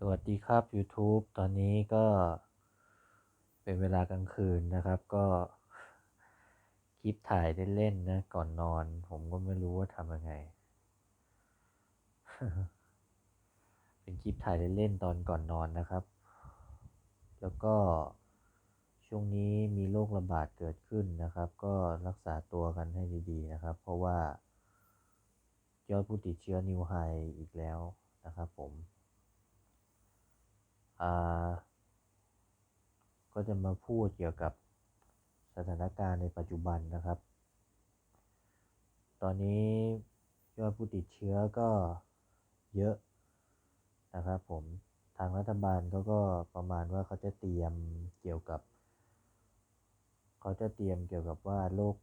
สวัสดีครับ YouTube ตอนนี้ก็เป็นเวลากลางคืนนะครับ ก็คลิปถ่ายเล่นๆนะ ก่อนนอน ผมก็ไม่รู้ว่าทำยังไง เป็นคลิปถ่ายเล่นๆตอนก่อนนอนนะครับ แล้วก็ช่วงนี้มีโรคระบาดเกิดขึ้นนะครับ ก็รักษาตัวกันให้ดีๆนะครับ เพราะว่ายอดผู้ติดเชื้อนิวไฮอีกแล้วนะครับผม ก็จะมาพูดเกี่ยวกับสถานการณ์ในปัจจุบันนะครับ ตอนนี้ยอดผู้ติดเชื้อก็เยอะนะครับผม ทางรัฐบาลเขาก็ประมาณว่าเขาจะเตรียมเกี่ยวกับ เขาจะเตรียมเกี่ยวกับว่าโรค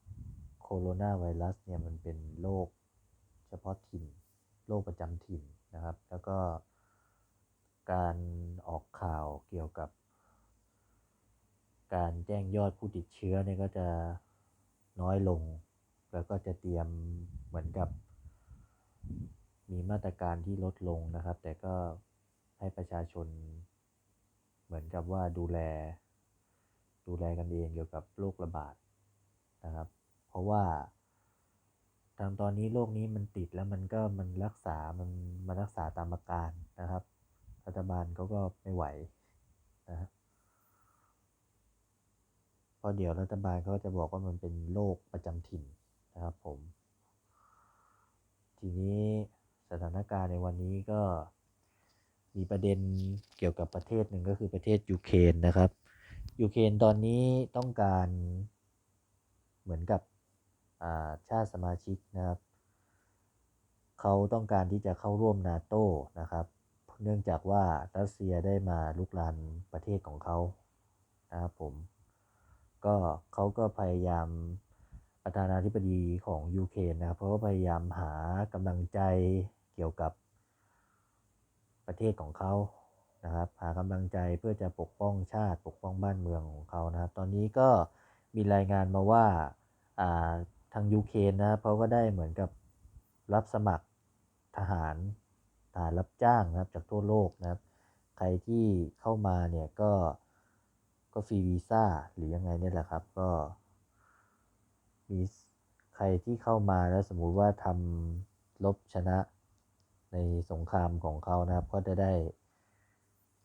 โคโรนาไวรัสเนี่ยมันเป็นโรคเฉพาะถิ่น โรคประจำถิ่นนะครับ แล้วก็ การออกข่าวเกี่ยวกับ การแจ้งยอดผู้ติดเชื้อเนี่ยก็จะน้อยลง แล้วก็จะเตรียมเหมือนกับ มีมาตรการที่ลดลงนะครับ แต่ก็ให้ประชาชน เหมือนกับว่าดูแล ดูแลกันเองเกี่ยวกับโรคระบาดนะครับ เพราะว่าทางตอนนี้โรคนี้มันติดแล้วมันก็มันรักษา มันมันรักษาตามอาการนะครับ รัฐบาลเขาก็ไม่ไหวนะฮะเพราะเดี๋ยวรัฐบาลเขาจะบอกว่ามันเป็นโรคประจำถิ่นนะครับผม ทีนี้สถานการณ์ในวันนี้ก็มีประเด็นเกี่ยวกับประเทศหนึ่งก็คือประเทศยูเครนนะครับยูเครนตอนนี้ต้องการเหมือนกับชาติสมาชิกนะครับ เขาต้องการที่จะเข้าร่วมนาโต้นะครับ เนื่องจากว่ารัสเซียได้มาลุกลานประเทศของเขานะครับผม ก็เขาก็พยายามประธานาธิบดีของยูเครนนะครับเขาก็พยายามหากำลังใจเกี่ยวกับประเทศของเขานะครับ หากำลังใจเพื่อจะปกป้องชาติปกป้องบ้านเมืองของเขานะครับ ตอนนี้ก็มีรายงานมาว่าทางยูเครนนะครับเขาก็ได้เหมือนกับรับสมัครทหาร ทหารรับจ้างนะครับจากทั่วโลกนะครับ ใครที่เข้ามาเนี่ยก็ก็ฟรีวีซ่าหรือยังไงเนี่ยแหละครับก็มีใครที่เข้ามาแล้วสมมุติว่าทำลบชนะในสงครามของเขานะครับ ก็จะได้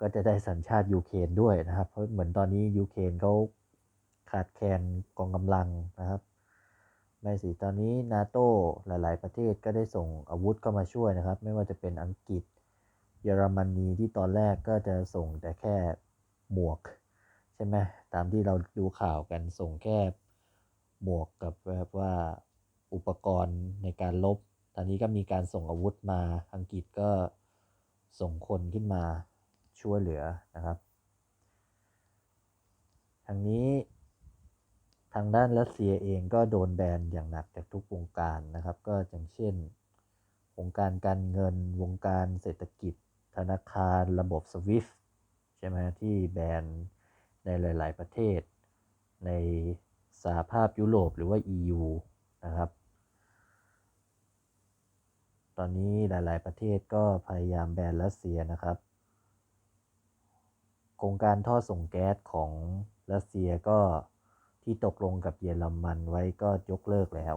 ก็จะได้สัญชาติยูเครนด้วยนะครับ เพราะเหมือนตอนนี้ยูเครนเขาขาดแคลนกองกำลังนะครับ ไม่สิตอนนี้นาโต้หลาย ๆ ประเทศก็ได้ส่งอาวุธเข้ามาช่วยนะครับ ไม่ว่าจะเป็นอังกฤษ เยอรมนีที่ตอนแรกก็จะส่งแต่แค่หมวก ใช่ไหมตามที่เราดูข่าวกันส่งแค่หมวกกับแบบว่าอุปกรณ์ในการลบ ตอนนี้ก็มีการส่งอาวุธมาอังกฤษก็ส่งคนขึ้นมาช่วยเหลือนะครับทางนี้ ทางด้านรัสเซียเองก็โดนแบนอย่างหนักจากทุกวงการนะครับ ก็อย่างเช่น วงการการเงิน วงการเศรษฐกิจ ธนาคาร ระบบสวิฟใช่ไหมที่แบนในหลาย ๆ ประเทศ ในสหภาพยุโรปหรือว่า EU นะครับ ตอนนี้หลาย ๆ ประเทศก็พยายามแบนรัสเซียนะครับ โครงการท่อส่งแก๊สของรัสเซียก็ ที่ตกลงกับเยอรมันไว้ก็ยกเลิกแล้ว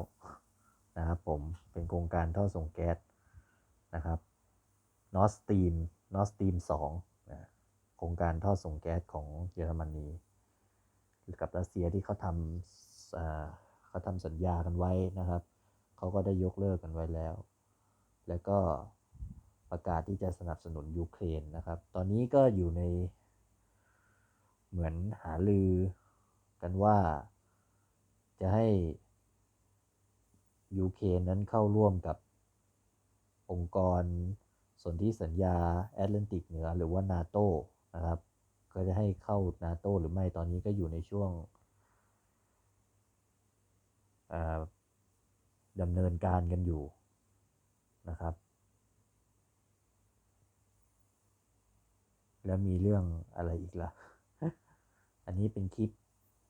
นะครับผมเป็นโครงการท่อส่งแก๊สนะครับนอสตีมนอสตีมสองโครงการท่อส่งแก๊สของเยอรมนีกับรัสเซียที่เขาทำเขาทำสัญญากันไว้นะครับเขาก็ได้ยกเลิกกันไว้แล้ว แล้วก็ประกาศที่จะสนับสนุนยูเครนนะครับ ตอนนี้ก็อยู่ในเหมือนหาลือ กันว่า จะให้ยูเคนนั้นเข้าร่วมกับองค์กรสนธิสัญญาแอตแลนติกเหนือหรือว่านาโตนะครับ ก็จะให้เข้านาโตหรือไม่ตอนนี้ก็อยู่ในช่วงดำเนินการกันอยู่นะครับ แล้วมีเรื่องอะไรอีกละ่ะ อันนี้เป็นคลิป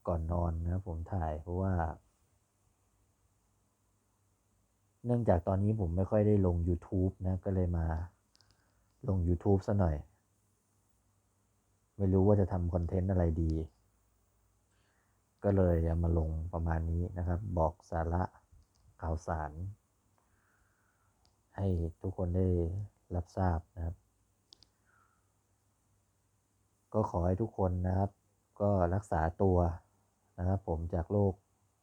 ก่อนนอนนะผมถ่ายเพราะว่า เนื่องจากตอนนี้ผมไม่ค่อยได้ลง YouTube นะ ก็เลยมาลง YouTube ซะหน่อย ไม่รู้ว่าจะทำคอนเทนต์อะไรดี ก็เลยเอามาลงประมาณนี้นะครับ บอกสาระข่าวสาร ให้ทุกคนได้รับทราบนะครับ ก็ขอให้ทุกคนนะครับ ก็รักษาตัว นะครับผมจากโรค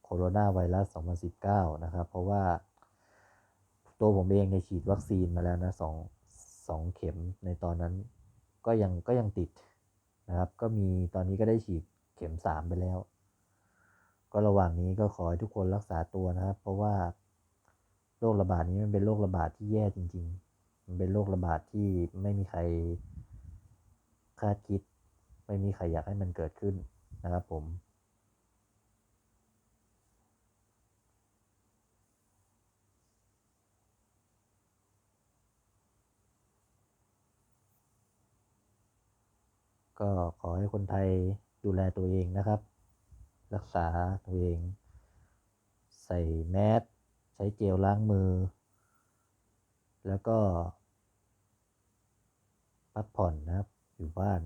โคโรนาไวรัส 2019 นะครับ เพราะว่า ตัวผมเองในฉีดวัคซีนมาแล้วนะสองสองเข็มในตอนนั้นก็ยังก็ยังติดนะครับ ก็มีตอนนี้ก็ได้ฉีดเข็มสามไปแล้ว ก็ระหว่างนี้ก็ขอให้ทุกคนรักษาตัวนะครับ เพราะว่าโรคระบาดนี้มันเป็นโรคระบาดที่แย่จริง ๆ มันเป็นโรคระบาดที่ไม่มีใครคาดคิด ไม่มีใครอยากให้มันเกิดขึ้นนะครับผม ก็ขอให้คนไทยดูแลตัวเองนะครับ รักษาตัวเอง ใส่แมสใช้เจลล้างมือ แล้วก็ พักผ่อนนะครับ อยู่บ้าน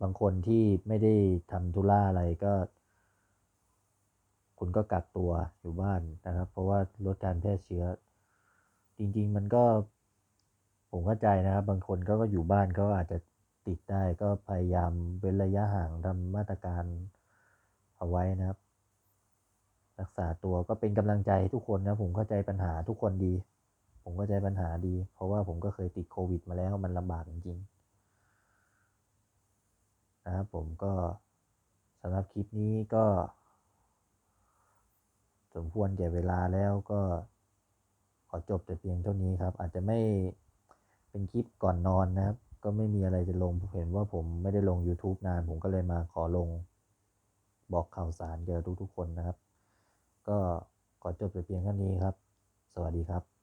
บางคนที่ไม่ได้ทำธุระอะไรก็ คุณก็กักตัวอยู่บ้านนะครับ เพราะว่าลดการแพร่เชื้อ จริง ๆ มันก็ผมเข้าใจนะครับ บางคนก็ก็อยู่บ้านก็อาจจะ ติดได้ก็พยายามเว้นระยะห่างทำมาตรการเอาไว้นะครับ รักษาตัวก็เป็นกำลังใจให้ทุกคนนะผมเข้าใจปัญหาทุกคนดี ผมเข้าใจปัญหาดี เพราะว่าผมก็เคยติดโควิดมาแล้วมันลำบากจริงๆนะครับผมก็สำหรับคลิปนี้ก็ สมควรแก่เวลาแล้วก็ขอจบแต่เพียงเท่านี้ครับ อาจจะไม่เป็นคลิปก่อนนอนนะครับ ก็ไม่มีอะไรจะลงผมเห็นว่าผมไม่ได้ลง YouTube นาน ผมก็เลยมาขอลง บอกข่าวสารเกี่ยวกับทุกๆคนนะครับ ก็ขอจบแต่เพียงแค่นี้ครับ สวัสดีครับ